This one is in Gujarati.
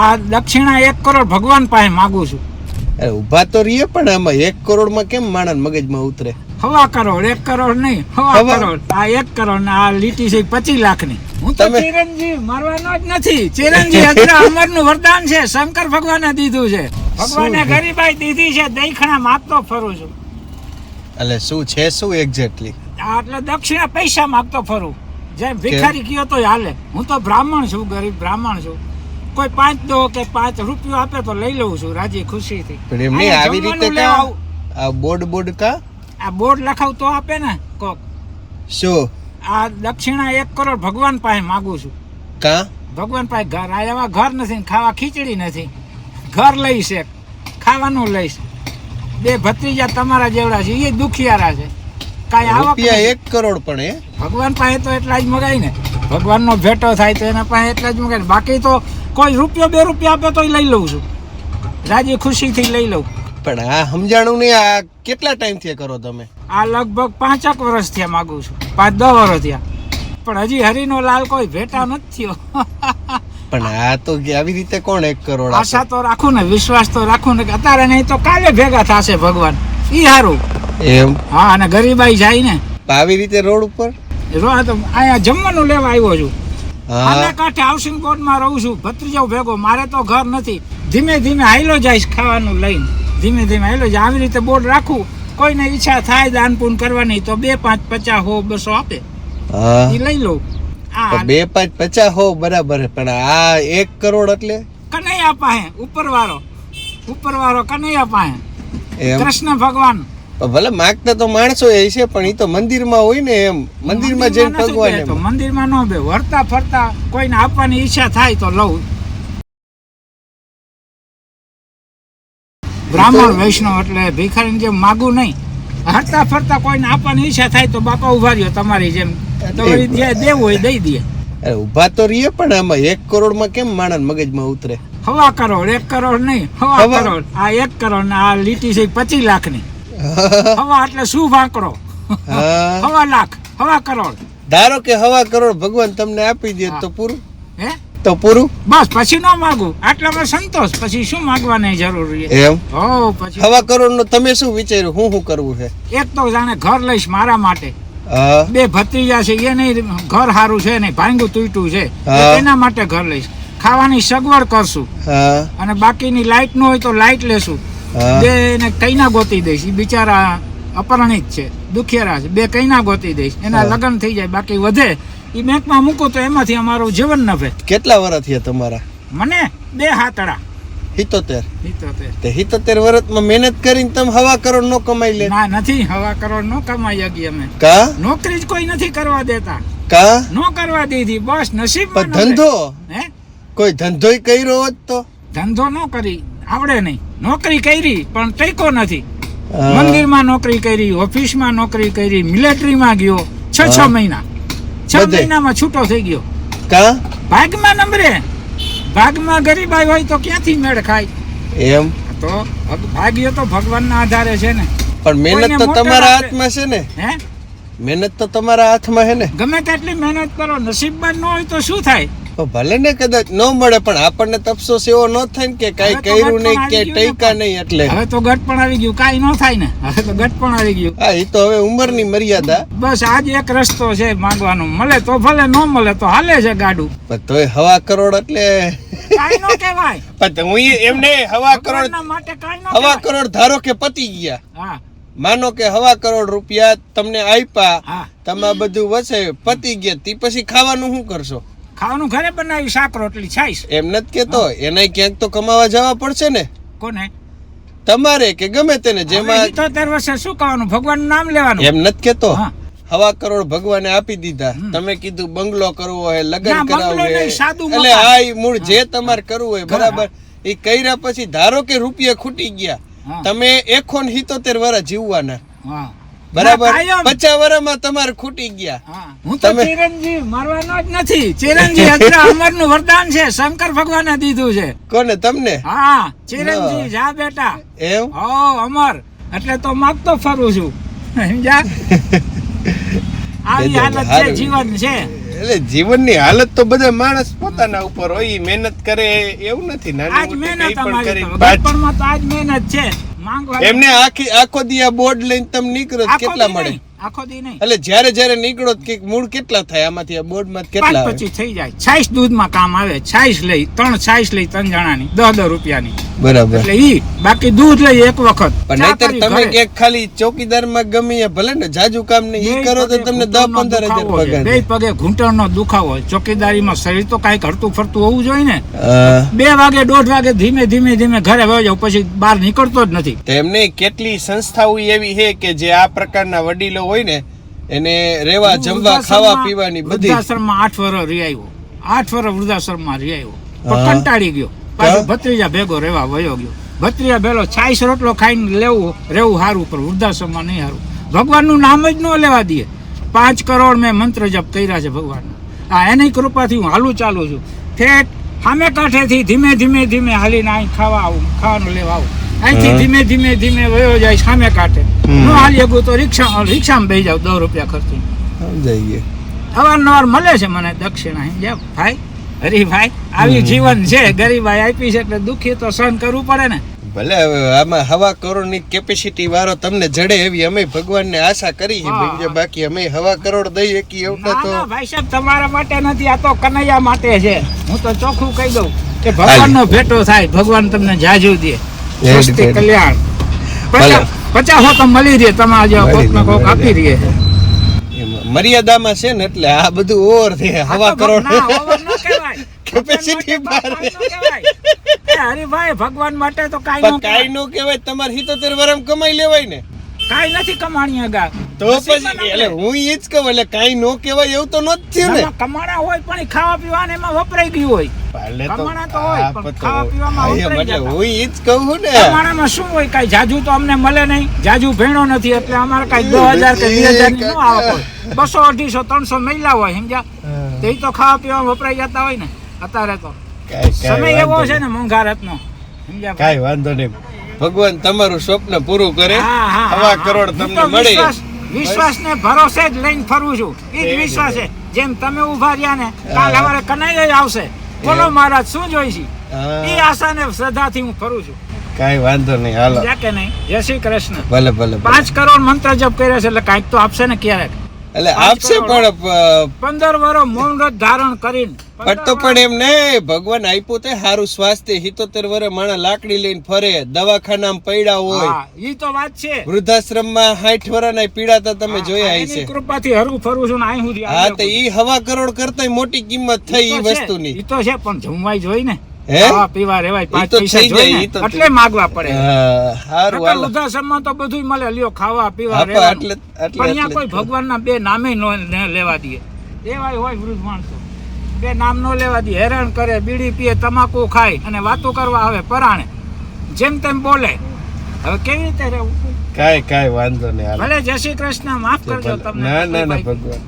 આ દક્ષિણા એક કરોડ ભગવાન પાસે માગું છું. અરે ઊભા તો રહીએ પણ આમાં એક કરોડમાં કેમ માણસ મગજમાં ઉતરે? હવા કરોડ એક કરોડ નહીં હવા કરોડ. આ એક કરોડ ને આ લીટી છે પચીસ લાખની હું તો ચિરંજી ચિરંજીવ મારવાનો જ નથી. ચિરંજીવ અગ્ર અમરનું વરદાન છે. શંકર ભગવાને દીધું છે. ભગવાને ગરીબાઈ દીધી છે. દેખણા માગતો ફરું છું. એટલે શું છે શું એક્ઝેક્ટલી આ એટલે દક્ષિણા પૈસા માગતો ફરું. જેમ ભિખારી કયો તો હાલે. હું તો બ્રાહ્મણ છું ગરીબ બ્રાહ્મણ છું. કોઈ પાંચ દો કે પાંચ રૂપિયો આપે તો લઈ લઉં છું રાજી ખુશીથી. પણ એમને આવી રીતે કા બોર્ડ બોર્ડ કા? આ બોર્ડ લખાવ તો આપે ને કોક. શું? આ દક્ષિણા એક કરોડ ભગવાન પાસે માગું છું. કા? ભગવાન પાસે ઘર આ એવા ઘર નથી ને ખાવા ખીચડી નથી. ઘર લઈશ એક ખાવાનું લઈશ બે ભત્રીજા તમારા જેવડા છે એ દુખિયારા છે. કાંઈ આવક એક કરોડ પણ એ ભગવાન પાસે તો એટલા જ મગાય ને. ભગવાનનો ભેટો થાય તો એના પાસે એટલા જ મગાય બાકી તો કોઈ રૂપિયો બે રૂપિયા આપે તો લઈ લઉં છું. રાજી ખુશીથી લઈ લઉં. પણ આ સમજાણું નહીં આ કેટલા ટાઈમથી કરો તમે? આ લગભગ પાંચક વર્ષ થયા માગું છું. પાંચ દસ વર્ષ થયા. પણ હજી હરીનો લાલ કોઈ ભેટા નથી થયો. પણ આ તો આવી રીતે કોણ એક કરોડ આશા તો રાખું ને વિશ્વાસ તો રાખું ને કે અત્યારે નહીં તો કાલે ભેગા થશે ભગવાન. ઈ સારું એમ? હા અને ગરીબાઈ જાય ને. આવી રીતે રોડ ઉપર? તો અહીંયા જમવાનું લેવા આવ્યો છું. આના કાંઠે હાઉસિંગ બોર્ડમાં રહું છું. ભત્રીજો ભેગો મારે તો ઘર નથી. ધીમે ધીમે હાઈલો જઈશ ખાવાનું લઈને. ધીમે ધીમે હાઈલો જાય. આવી રીતે બોર્ડ રાખું. કોઈને ઈચ્છા થાય દાન પૂન કરવાની તો બે પાંચ પચાસ હો બસો આપે. એ લઈ લઉં બે પાંચ પચાસ હો બરાબર પણ આ એક કરોડ એટલે? કનૈયા પાસે ઉપરવાળો. ઉપરવાળો કનૈયા પાસે. કૃષ્ણ ભગવાન. ભલે માગતા તો માણસો એ છે પણ એ તો મંદિરમાં હોય ને એમ. મંદિરમાં જઈને ભગવાન મંદિરમાં ન બે વરતા ફરતા કોઈને આપવાની ઈચ્છા થાય તો લઉં. બ્રાહ્મણ વૈષ્ણવ એટલે ભિખારીની જેમ માગું નહીં. હરતા ફરતા કોઈને આપવાની ઈચ્છા થાય તો બાપા ઊભા રહ્યો તમારી જેમ. તમારી જે દેવું હોય દઈ દે. અરે ઊભા તો રહીએ પણ આમાં એક કરોડમાં કેમ માણસ મગજમાં ઉતરે? હવા કરોડ એક કરોડ નહીં. હવા હવા- કરોડ. આ એક કરોડ ને આ લીટી છે પચીસ લાખની હવા એટલે શું વાંકડો? હવા લાખ હવા કરોડ. ધારો કે હવા કરોડ ભગવાન તમને આપી દે તો પૂરું? હે? તો પૂરું? બસ પછી ન માગું. આટલામાં સંતોષ. પછી શું માગવાની જરૂર છે? એમ? હો પછી. હવા કરોડનું તમે શું વિચાર્યું? હું શું કરવું છે? એક તો જાણે ઘર લઈશ મારા માટે. બે ભત્રીજા છે એ નહીં ઘર સારું છે નહીં ભાંગું તૂટ્યું છે એના માટે ઘર લઈશ. ખાવાની સગવડ કરશું. અને બાકીની લાઈટનું હોય તો લાઈટ લેશું. બે એને કઈના ગોતી દઈશ બિચારા અપરણિત છે દુખિયારા છે. બે કઈના ગોતી દઈશ એના. લગ્ન થઈ જાય બાકી વધે. એ બેંકમાં મૂકો તો એમાંથી અમારું જીવન નભે. કેટલા વર્ષ થયા તમારા? મને બે હાથડા હિતોતેર. તે હિતોતેર વર્ષમાં મહેનત કરીને તમે હવા કરોડ નો કમાઈ લે. ના નથી હવા કરોડ નો કમાઈ શકીએ અમે. કા? નોકરી જ કોઈ નથી કરવા દેતા. કા? નો કરવા દીધી બસ નસીબ પણ ધંધો? હે? કોઈ ધંધોય કર્યો હોત તો? ધંધો નો કરી આવડે નહીં. નોકરી કરી પણ ટેકો નથી. મંદિરમાં નોકરી કરી ઓફિસમાં નોકરી કરી મિલિટરીમાં ગયો છ છ મહિના. છ મહિનામાં છૂટો થઈ ગયો. કા? ભાગમાં નંબરે. ભાગમાં ગરીબાઈ હોય તો ક્યાંથી મેળ ખાય? એમ? તો ભાગ્યો તો ભગવાનના આધારે છે ને. પણ મહેનત તો તમારા. હાથમાં છે ને. હે? મહેનત તો તમારા હાથમાં છે ને. ગમે તેટલી મહેનત કરો નસીબમાં ન હોય તો શું થાય? તો ભલે ને કદાચ ન મળે પણ આપણને તો અફસોસ એવો ન થાય ને કે કઈ કર્યું નહીં કે ટૈકા નહીં એટલે. હવે તો ગટ પણ આવી ગયું કાઈ ન થાય ને. હવે તો ગટ પણ આવી ગયું. હા એ તો હવે ઉંમરની મર્યાદા. બસ આજ એક રસ્તો છે માંગવાનો. મળે તો ભલે ન મળે તો હાલે છે ગાડું. પણ તોય હવા કરોડ એટલે. કાઈ ન કહેવાય. પણ હું એમને હવા કરોડ માટે કાઈ ન હવા કરોડ ધારો કે પતી ગયા. હા. માનો કે હવા કરોડ રૂપિયા તમને આપ્યા તમે બધું વસે પતી ગયા. તી પછી ખાવાનું શું કરશો? ખાવાનું ઘરે બનાવી શાક રોટલી છાઈશ એમ નથી કેતો. એને ક્યાંક તો કમાવા જવા પડશે ને. કોને? તમારે કે ગમે તેને જેમાં ઇઠોતેર વર્ષે શું કહેવાનું? ભગવાનનું નામ લેવાનું. એમ નથી કેતો. હવા કરોડ ભગવાને આપી દીધા. તમે કીધું બંગલો કરવો હોય લગ્ન કરાવવું હોય. એટલે હા એ મૂળ જે તમારે કરવું હોય બરાબર. એ કર્યા પછી ધારો કે રૂપિયા ખૂટી ગયા. તમે એકોન હિતોતેર વર્ષ જીવવાના. બરાબર? પચાસ વર્ષમાં તમારે ખૂટી ગયા. હું. તો ચિરંજીવ મારવાનો જ નથી. ચિરંજીવ અત્ર અમરનું વરદાન છે. શંકર ભગવાને દીધું છે. કોને? તમને? હા ચિરંજીવ જા બેટા. એમ હો અમર. એટલે તો માગતો ફરું છું. સમજા આવી હાલત છે જીવન છે. એટલે જીવનની હાલત તો બધા માણસ પોતાના ઉપર હોય ઈ મહેનત કરે એવું નથી. નાની આજ મોટી મહેનત કંઈ પણ કરી આજ મહેનત છે. એમને આખી આખો દી આ બોર્ડ લઈને તમે નીકળો કેટલા મળે? આખો દી નહીં. એટલે જ્યારે જ્યારે નીકળો કે મૂળ કેટલા થાય? આમાંથી આ બોર્ડમાં કેટલા પછી થઈ જાય. છાઈસ દૂધમાં કામ આવે. છાઈસ લઈ ત્રણ છાઈસ લઈ ત્રણ જણાની દસ દસ રૂપિયાની. બરાબર. એટલે ઈ બાકી દૂધ લઈ એક વખત. પણ નહીતર તમે કે ખાલી ચોકીદારમાં ગમે ગમી ભલે ને જાજુ કામ ને ઈ કરો તો તમને દસ ઘૂંટણનો પંદર હજાર દુખાવો છે. પગાર. બે પગે ઘૂંટણનો દુખાવો હોય. ચોકીદારીમાં શરીર તો કાઈ હરતું ફરતું હોવું જોઈએ ને. બે વાગે દોઢ વાગે ધીમે ધીમે ધીમે ઘરે વયો જાવ પછી બહાર નીકળતો જ નથી. તેમને કેટલી સંસ્થાઓ એવી છે કે જે આ પ્રકારના વડીલો હોય ને એને રેવા જમવા ખાવા પીવાની બધી વૃદ્ધાશ્રમમાં આઠ વર્ષ રહી આવ્યો. આઠ વર્ષ વૃદ્ધાશ્રમમાં રહી આવ્યો. પણ કંટાળી ગયો. પાછો ભત્રીજા ભેગો રહેવા વયો ગયો. ભત્રીજા ભેલો છાઈસ રોટલો ખાઈને લેવું રહેવું સારું પણ વૃદ્ધાશ્રમમાં નહીં સારું ભગવાનનું નામ જ ન લેવા દે. પાંચ કરોડ મેં મંત્ર જપ કર્યા છે ભગવાનનું. આ એની કૃપાથી હું હાલું ચાલુ છું. ઠેઠ સામે કાંઠેથી ધીમે ધીમે ધીમે હાલીને અહીં ખાવા આવું ખાવાનું લેવા આવું. અહીંથી ધીમે ધીમે ધીમે વયો જાય સામે કાંઠે. ન હાલી ગયું તો રિક્ષા રિક્ષામાં બેસી જાવ દસ રૂપિયા ખર્ચી સમજાઈ ગયું. અવારનવાર મળે છે મને દક્ષિણા ભાઈ હરીભાઈ આવી જીવન છે ગરીબાઈ આપી છે એટલે દુઃખી તો સહન કરવું પડે ને. ભલે હવે આમાં હવા કરોડની કેપેસિટી વાળો તમને જડે એવી અમે ભગવાનને આશા કરી છે. બાકી અમે હવા કરોડ દઈ એકી એવું તો ભાઈ સાહેબ તમારા માટે નથી આ તો કનૈયા માટે છે. હું તો ચોખ્ખું કહી દઉં કે ભગવાનનો ભેટો થાય ભગવાન તમને જાજુ દે. સ્વસ્તિ કલ્યાણ. પચાસ તો મળી રહે તમારા જેવા કોક ને કોક આપી રહે. મર્યાદામાં છે ને એટલે આ બધું ઓવર છે હવા કરોડ કેપેસિટી બહાર. માટે ભગવાન હરીભાઈ માટે તો કાઈ કાંઈ નો કહેવાય. તમારે હિતોતેર વરમ કમાઈ લેવાય ને. કાંઈ નથી કમાણી આગા તો પછી એટલે હું એ જ કહું એટલે કાંઈ નો કહેવાય એવું તો ન જ થયું ને. કમાણા હોય પણ ખાવા પીવાને એમાં વપરાઈ ગયું હોય. કમાણા તો હોય, પણ ખાવા પીવામાં વપરાઈ એટલે હું એ જ કહું ને. કમાણામાં શું હોય કાંઈ જાજુ તો અમને મળે નહીં. જાજુ ભેણો નથી એટલે અમારે કાંઈ દસ હજાર કે 2000 ની નો આવક હોય. બસો અઢીસો ત્રણસો મહિલા હોય સમજ્યા? તે તો ખાવા પીવામાં વપરાઈ જતા હોય ને અત્યારે તો. સમય એવો છે ને મોંઘારતનો સમજ્યા? કાઈ કાંઈ વાંધો નહીં. ભગવાન તમારું સ્વપ્ન પૂરું કરે હવા કરોડ તમને મળે. વિશ્વાસ- ને ભરોસે જ લઈને ફરું છું. એ જ વિશ્વાસ છે. જેમ તમે ઊભા રહ્યા ને કાલ હા. અમારે કનાઈ આવશે. બોલો મહારાજ શું જોઈ છે આશા ને શ્રદ્ધા શ્રદ્ધાથી હું ફરું છું. કઈ વાંધો નહીં હાલો. કે નહીં. જય શ્રી કૃષ્ણ. ભલે ભલે. પાંચ કરોડ મંત્ર જપ કર્યા છે એટલે કાંઈક તો આપશે ને ક્યારેક. એટલે આપશે પણ પંદર વર્ષ મૌન વ્રત ધારણ કરીને પણ પણ એમ ને ભગવાન આપ્યું તે સારું સ્વાસ્થ્ય હિતોતેર વર્ષ માણા લાકડી લઈને ફરે દવાખાનામાં પડ્યા હોય. ઈ તો વાત છે. વૃદ્ધાશ્રમમાં સાઠ વર્ષના પીડાતા તમે જોયા હશે. કૃપાથી હરવું ફરવું છું ને અહીં સુધી હા તો ઈ હવા કરોડ કરતા મોટી કિંમત થઈ ઈ વસ્તુની. ઈ તો છે પણ જમવાય જોઈ ને. ભગવાન ને. બે નામે નો લેવા દે. એવાય હોય વૃદ્ધ માણસો. બે નામ નો લેવા દે હેરાન કરે બીડી પીએ તમાકુ ખાય અને વાતો કરવા આવે પરાણે. જેમ તેમ બોલે. હવે કેવી રીતે રહેવું? કાંઈ કાંઈ વાંધો નહીં ભલે જય શ્રી કૃષ્ણ માફ કરજો તમને ના ના ના ભગવાન.